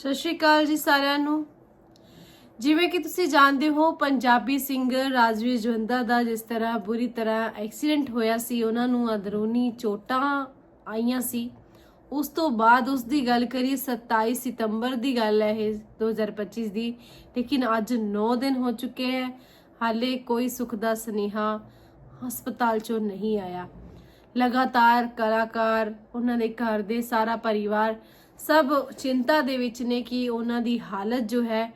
ਸਤਿ ਸ਼੍ਰੀ ਅਕਾਲ ਜੀ ਸਾਰਿਆਂ ਨੂੰ। ਜਿਵੇਂ ਕਿ ਤੁਸੀਂ ਜਾਣਦੇ ਹੋ, ਪੰਜਾਬੀ ਸਿੰਗਰ ਰਾਜਵੀਰ ਜਵੰਦਾ ਦਾ ਜਿਸ ਤਰ੍ਹਾਂ ਬੁਰੀ ਤਰ੍ਹਾਂ ਐਕਸੀਡੈਂਟ ਹੋਇਆ ਸੀ, ਉਹਨਾਂ ਨੂੰ ਅੰਦਰੂਨੀ ਚੋਟਾਂ ਆਈਆਂ ਸੀ। ਉਸ ਤੋਂ ਬਾਅਦ ਉਸ ਦੀ ਗੱਲ ਕਰੀਏ 27 ਸਤੰਬਰ ਦੀ ਗੱਲ ਹੈ ਇਹ 2025 ਦੀ। ਲੇਕਿਨ ਅੱਜ 9 ਦਿਨ ਹੋ ਚੁੱਕੇ ਹੈ। ਹਾਲੇ ਕੋਈ ਸੁੱਖ ਦਾ ਸੁਨੇਹਾ ਹਸਪਤਾਲ ਚੋਂ ਨਹੀਂ ਆਇਆ। ਲਗਾਤਾਰ ਕਲਾਕਾਰ, ਉਹਨਾਂ ਦੇ ਘਰ ਦੇ ਸਾਰਾ ਪਰਿਵਾਰ ਸਭ ਚਿੰਤਾ ਦੇ ਵਿੱਚ ਨੇ ਕਿ ਉਹਨਾਂ ਦੀ ਹਾਲਤ ਜੋ ਹੈ,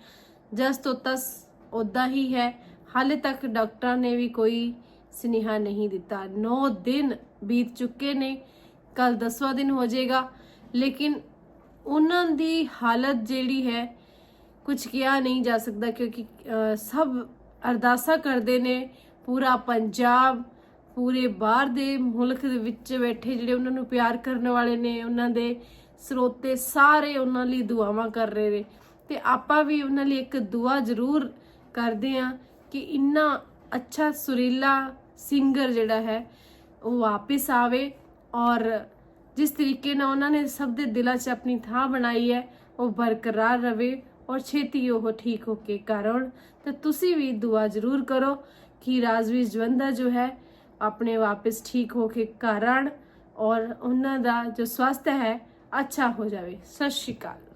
ਜਸ ਤੋਂ ਤਸ ਉਦਾਂ ਹੀ ਹੈ। ਹਾਲੇ ਤੱਕ ਡਾਕਟਰਾਂ ਨੇ ਵੀ ਕੋਈ ਸੁਨੇਹਾ ਨਹੀਂ ਦਿੱਤਾ। 9 ਦਿਨ ਬੀਤ ਚੁੱਕੇ ਨੇ ਕੱਲ 10ਵਾਂ ਦਿਨ ਹੋ ਜਾਏਗਾ। ਲੇਕਿਨ ਉਹਨਾਂ ਦੀ ਹਾਲਤ ਜਿਹੜੀ ਹੈ ਕੁਝ ਕਿਹਾ ਨਹੀਂ ਜਾ ਸਕਦਾ ਕਿਉਂਕਿ ਸਭ ਅਰਦਾਸਾਂ ਕਰਦੇ ਨੇ। ਪੂਰਾ ਪੰਜਾਬ, ਪੂਰੇ ਬਾਹਰ ਦੇ ਮੁਲਕ ਦੇ ਵਿੱਚ ਬੈਠੇ ਜਿਹੜੇ ਉਹਨਾਂ ਨੂੰ ਪਿਆਰ ਕਰਨ ਵਾਲੇ ਨੇ, ਉਹਨਾਂ ਦੇ ਸਰੋਤੇ ਸਾਰੇ ਉਹਨਾਂ ਲਈ ਦੁਆਵਾਂ ਕਰ ਰਹੇ ਨੇ। ਤੇ ਆਪਾਂ ਵੀ ਉਹਨਾਂ ਲਈ ਇੱਕ ਦੁਆ ਜ਼ਰੂਰ ਕਰਦੇ ਆ ਕਿ ਇੰਨਾ ਅੱਛਾ ਸੁਰੀਲਾ ਸਿੰਗਰ ਜਿਹੜਾ ਹੈ, ਉਹ ਵਾਪਸ ਆਵੇ ਔਰ ਜਿਸ ਤਰੀਕੇ ਨਾਲ ਉਹਨਾਂ ਨੇ ਸਭ ਦੇ ਦਿਲਾਂ 'ਚ ਆਪਣੀ ਥਾਂ ਬਣਾਈ ਹੈ, ਉਹ ਬਰਕਰਾਰ ਰਵੇ ਔਰ ਛੇਤੀ ਉਹ ਠੀਕ ਹੋ ਕੇ ਘਰ ਆਉਣ। ਤੇ ਤੁਸੀਂ ਵੀ ਦੁਆ ਜ਼ਰੂਰ ਕਰੋ ਕਿ ਰਾਜਵੀਰ ਜਵੰਦਾ ਜੋ ਹੈ, ਆਪਣੇ ਵਾਪਸ ਠੀਕ ਹੋ ਕੇ ਘਰ ਆਣ ਔਰ ਉਹਨਾਂ ਦਾ ਜੋ ਸਵਸਥ ਹੈ ਅੱਛਾ ਹੋ ਜਾਵੇ। ਸਤਿ ਸ਼੍ਰੀ ਅਕਾਲ।